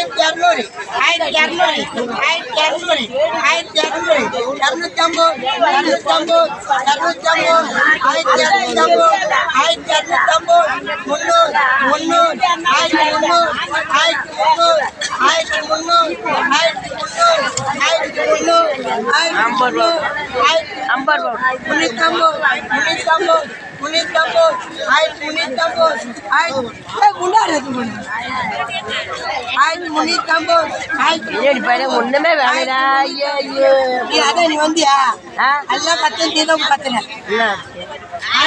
ஆயிரத்தி இரநூறு ஆயிரத்தி இரநூறு ஆயிரத்தி இரநூறு ஆயிரத்தி இரநூறு இரநூத்தம்பது இரநூத்தம்பது இரநூத்தம்பது ஆயிரத்தி இரநூத்தம்பது ஆயிரத்தி இரநூத்தம்பது முந்நூறு முந்நூறு ஆயிரத்தி முந்நூறு ஆயிரத்தி முந்நூறு ஆயிரத்தி முந்நூறு ஆயிரத்தி முந்நூறு ஆயிரத்தி முந்நூறு ஆயிரத்தி முந்நூறு ஆயிரத்தி நம்பர் முன்னூத்தம்பது புனித் தம்போஸ் ஆயிரத்தி முனித் தம்போஸ் ஆயிரத்தி முன்னாடி ஆயிரத்தி முனித் தம்போஸ் ஆயிரத்தி பையன ஒண்ணுமே வேணா ஐயோ ஐயோ நீ அதான் நீ வந்தியா எல்லாம் கத்து நீ தான் கத்துன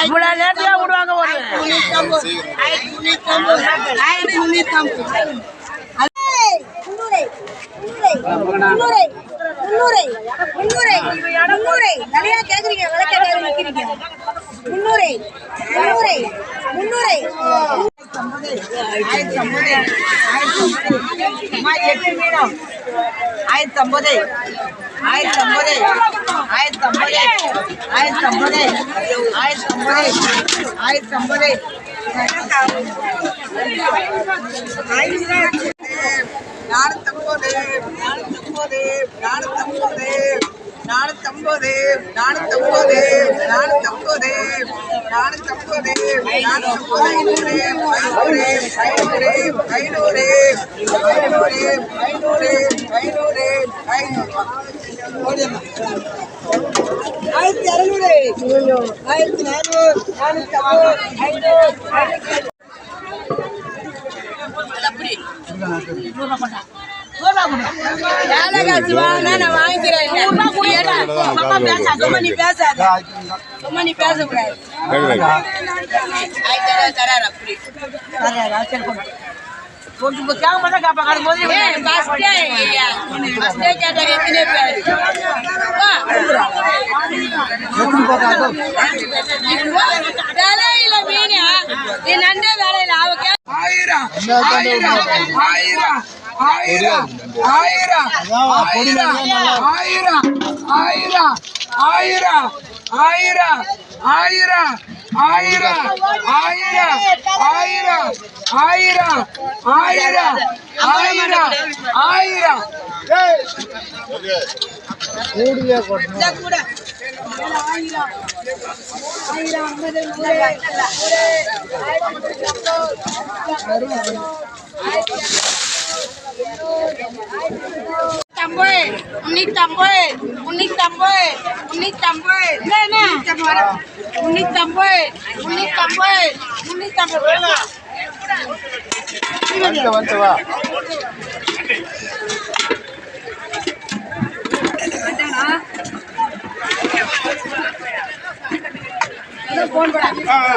இவ்வளவு நேரத்துல விடுவாங்க ஒரு முனித் தம்போஸ் ஆயிரத்தி முனித் தம்போஸ் ஆயிரத்தி முனித் தம்போஸ் முன்னூரை கேக்குறீங்க விளக்க கேக்குறீங்க வைக்கிறீங்க முன்னூரை முன்னூரை முன்னூரை ஆயிரத்தி ஐம்பது எட்டு மீனம். ஆயிரத்தி ஐம்பது ஆயிரத்தி ஐம்பது ஆயிரத்தி ஐம்பது ஆயிரத்தி ஐம்பது ஆயிரத்தி ஐம்பது ஆயிரத்தி ஐம்பது நானூத்தம்பது நானூத்தம்பது நானூத்தம்பது நானூத்தம்பது நானூத்தம்பது. நான் தப்புவதே நான் தப்புவதே நான் தப்புவதே ஐநூறு ஐநூறு ஐநூறு ஐநூறு ஐநூறு ஐநூறு ஐநூறு ஆயிரத்தி அறுநூறு ஆயிரத்தி நானூறு நானூத்தி ஐநூறு ஐநூறு அப்படி வாங்கிக்கிறேன் நீ சும்மா நீ பேசக்கூடாது. வேலையில மீனு, நண்டே வேலையில, அவ ஆயிரம் ஆயிரம் ஆயிரம் ஆயிரம் ஆயிரம் ஆயிரம் ஆயிரம் ஆயிரம் ஆயிரம் ஆயிரம் ஆயிரம் ஆயிரம் ஆயிரம் ஆயிரம் ஆயிரம் ஆயிரம் இந்தா கூட. முன்னூத்தம்பது, முன்னூத்தம்பது, முன்னூத்தம்பது, முன்னூத்தம்பது. என்ன, என்ன? முன்னூத்தம்பது முன்னூத்தம்பது முன்னூத்தம்பது முன்னூத்தம்பது வந்துவா போன் பண்ணாமா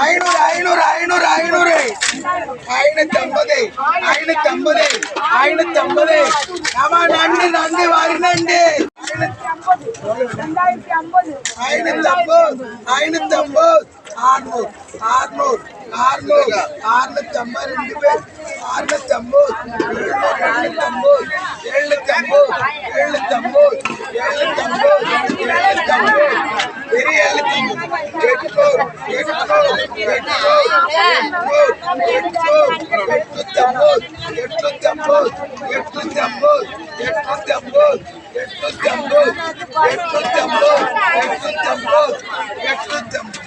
ஐநூறு ஐநூறு ஐநூறு ஐநூறு ஐநூத்தி ஐம்பது ஐநூத்தி ஐம்பது ஐநூத்தி ஐம்பது ஆமா நண்டு நண்டு வாரி நண்டு ஐநூத்தி ஐம்பது ஐநூத்தி ஐம்பது ஆறுநூறு ஆறுநூறு ஆறுநூறு ஆறுநூத்தி ஐம்பது ரெண்டு பேர். ஆறுநூத்தி ஐம்பது எழுநூத்தி ஐம்பது எழுநூத்தி ஐம்பது எழுநூத்தி ஐம்பது எழுநூத்தி ஐம்பது எழுநூத்தி ஐம்பது பெரிய எழுநூத்தி எட்நூறு எட்நூறு எட்நூறு எட்நூறு எட்நூத்தி ஐம்பது எட்நூத்தி ஐம்பது எட்நூத்தி ஐம்பது எட்நூத்தி ஐம்பது எட்நூத்தி ஐம்பது எட்நூத்தி ஐம்பது எட்நூத்தி ஐம்பது எட்நூத்தி ஐம்பது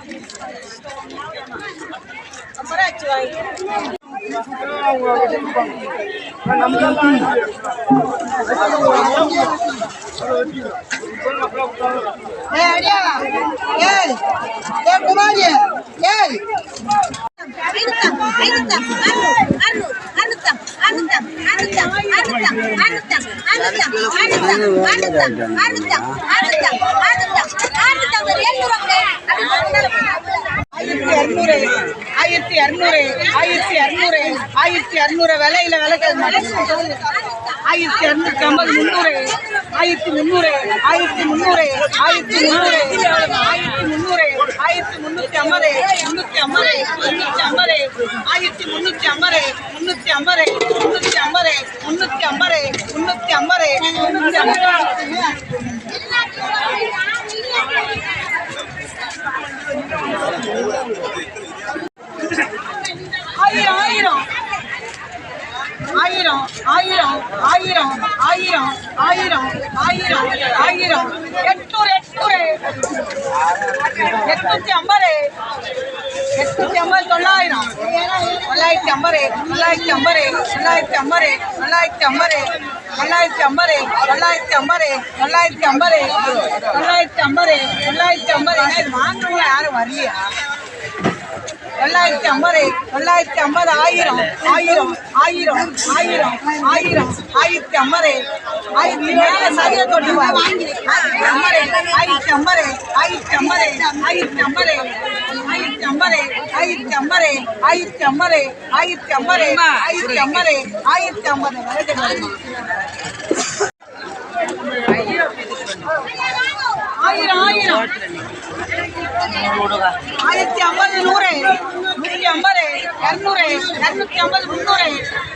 Anu tak, anu tak, anu tak, anu tak, anu tak, anu tak, anu tak, anu tak, anu tak, anu tak, anu tak, anu tak, anu tak, anu இரநூறு ஆயிரத்தி இரநூறு ஆயிரத்தி இரநூறு ஆயிரத்தி இரநூறு விலையில விலைக்கு ஆயிரத்தி இரநூத்தி ஐம்பது முந்நூறு ஆயிரத்தி முந்நூறு ஆயிரத்தி முந்நூறு ஆயிரத்தி முந்நூறு ஆயிரத்தி முந்நூறு ஆயிரத்தி முந்நூற்றி ஐம்பது முந்நூற்றி ஐம்பது முந்நூற்றி ஐம்பது ஆயிரத்தி முந்நூற்றி ஐம்பது முந்நூற்றி ஐம்பது முந்நூற்றி ஐம்பது முந்நூற்றி ஐம்பது முந்நூற்றி ஐம்பது முந்நூற்றி ஐம்பது ஆயிரம் ஆயிரம் ஆயிரம் ஆயிரம் ஆயிரம் ஆயிரம் ஆயிரம் ஆயிரம். எட்நூறு எட்நூறு. எட்நூத்தி ஐம்பது. எட்நூத்தி ஐம்பது தொள்ளாயிரம். தொள்ளாயிரத்தி ஐம்பது தொள்ளாயிரத்தி ஐம்பது தொள்ளாயிரத்தி ஐம்பது தொள்ளாயிரத்தி ஐம்பது தொள்ளாயிரத்தி ஐம்பது தொள்ளாயிரத்தி ஐம்பது தொள்ளாயிரத்தி ஐம்பது தொள்ளாயிரத்தி ஐம்பது தொள்ளாயிரத்தி ஐம்பது. இது வாங்குறவங்க யாரும் வரலையா? தொள்ளாயிரத்தி ஐம்பது தொள்ளாயிரத்தி ஐம்பது ஆயிரம் ஆயிரம் ஆயிரம் ஆயிரம் ஆயிரம் ஆயிரத்தி ஐம்பது. ஆயிரத்தி மேலே சரியா தொட்டு வா. ஆயிரத்தி ஐம்பது ஆயிரத்தி ஐம்பது ஆயிரத்தி ஐம்பது ஆயிரத்தி ஐம்பது ஆயிரத்தி ஐம்பது ஆயிரத்தி ஐம்பது ஆயிரத்தி ஐம்பது ஆயிரத்தி ஐம்பது ஆயிரத்தி ஐம்பது ஆயிரத்தி ஐம்பது. ஆயிரம் ஆயிரம். ஆயிரத்தி ஐம்பது நூறு நூற்றி ஐம்பது இரநூறு இரநூத்தி ஐம்பது முந்நூறு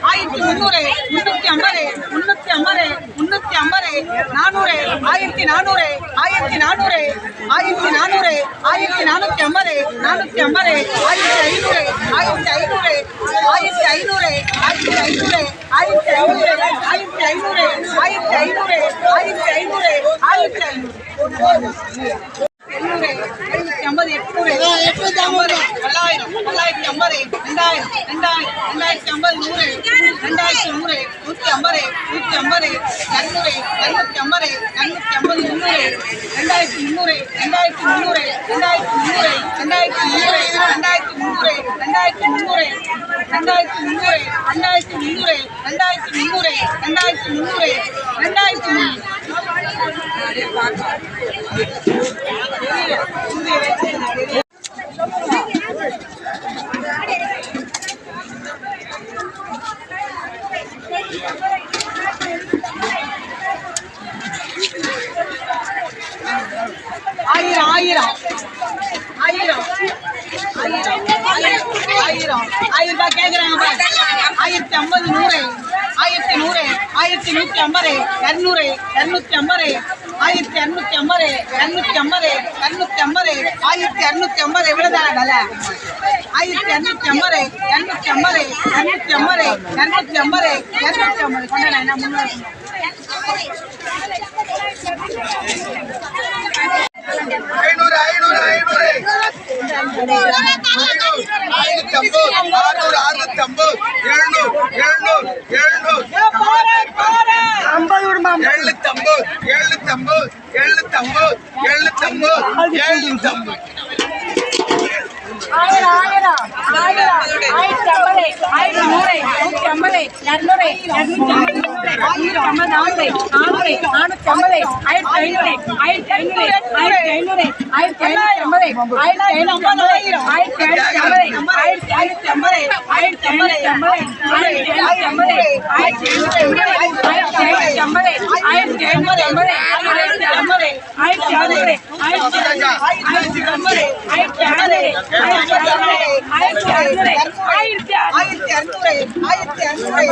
ஆயிரத்தி முந்நூறு முந்நூற்றி ஐம்பது முந்நூற்றி ஐம்பது முந்நூற்றி ஐம்பது நானூறு ஆயிரத்தி நானூறு ஆயிரத்தி நானூறு ஆயிரத்தி நானூறு ஆயிரத்தி நானூற்றி ஐம்பது நானூற்றி ஐம்பது ஆயிரத்தி ஐநூறு ஆயிரத்தி ஐநூறு ஆயிரத்தி ஐநூறு ஆயிரத்தி ஐநூறு ஆயிரத்தி ஐநூறு ஆயிரத்தி ஐநூறு ஆயிரத்தி ஐநூறு ஆயிரத்தி ஐநூறு ஆயிரத்தி ஐநூறு எண்ணூறு எழுநூத்தி ஐம்பது எட்நூறு எட்நூத்தி ஐம்பது தொள்ளாயிரம் தொள்ளாயிரத்தி ஐம்பது ரெண்டாயிரம் ரெண்டாயிரம் ரெண்டாயிரத்தி ஐம்பது நூறு ரெண்டாயிரத்தி நூறு நூற்றி ஐம்பது நூற்றி ஐம்பது இரநூறு இரநூத்தி ஐம்பது இரநூத்தி ஐம்பது முந்நூறு ரெண்டாயிரத்தி முந்நூறு ரெண்டாயிரத்தி முந்நூறு ரெண்டாயிரத்தி முந்நூறு ரெண்டாயிரத்தி முந்நூறு ரெண்டாயிரத்தி முந்நூறு ரெண்டாயிரத்தி முந்நூறு ரெண்டாயிரத்தி முந்நூறு ரெண்டாயிரத்தி முந்நூறு ரெண்டாயிரத்தி முந்நூறு ரெண்டாயிரத்தி முந்நூறு ரெண்டாயிரத்தி முந்நூறு ஆயிரம். ஆயிரம். ஆயிரம். ஆயிரம் ஆயிரம் ரூபாய் கேட்குறாங்க ஆயிரத்தி ஐம்பது நூறு. ஆயிரத்தி நூறு. ஆயிரத்தி நூற்றி ஐம்பது. இரநூறு. இரநூத்தி ஐம்பது. ஆயிரத்தி இரநூத்தி ஐம்பது. இரநூத்தி ஐம்பது. இரநூத்தி ஐம்பது. ஆயிரத்தி இரநூத்தி ஐம்பது ஆயிரத்தி இரநூத்தி ஐம்பது. இரநூத்தி ஐம்பது. இரநூத்தி ஐம்பது. இரநூத்தி ஐம்பது. இரநூத்தி ஐம்பது. கொண்டாடா என்ன ஐநூறு ஐநூறு ஐநூறு ஐநூத்தி ஐம்பது ஆறுநூறு அறுநூத்தி ஐம்பது எழுநூறு எழுநூறு எழுநூறு ஐம்பது விடுமா எழுநூத்தி ஐம்பது எழுநூத்தி ஐம்பது எழுநூத்தி ஐம்பது எழுநூத்தி ஐம்பது எழுநூத்தி ஐம்பது ஆயிரம் ஆயிரம் ஆயிரம் ஆயிரத்தி ஐம்பது ஆயிரத்தி நூறு நூற்றி ஐம்பது இரநூறு இரநூத்தி ஐம்பது நானூறு நானூறு நானூற்றி ஐம்பது ஆயிரத்தி ஐநூறு ஆயிரத்தி ஐநூறு ஆயிரத்தி ஐநூறு ஆயிரத்தி ஐநூற்றி ஐம்பது ஆயிரத்தி ஐநூற்றி ஐம்பது ஆயிரத்தி ஐநூற்றி ஐம்பது ஆயிரத்தி ஐநூற்றி ஐம்பது ஆயிரத்தி ஐநூற்றி ஐம்பது ஆயிரத்தி ஐநூற்றி ஐம்பது ஆயிரத்தி ஐநூற்றி ஐம்பது ஆயிரத்தி ஐநூற்றி ஐம்பது ஆயிரத்தி ஐநூற்றி ஐம்பது ஆயிரத்தி ஐநூறு ஆயிரத்தி ஐநூறு ஆயிரத்தி ஐநூறு ஆயிரத்தி ஐநூறு ஆயிரத்தி ஐநூறு ஆயிரத்தி ஐநூறு ஆயிரத்தி ஐநூறு ஆயிரத்தி ஆயிரத்தி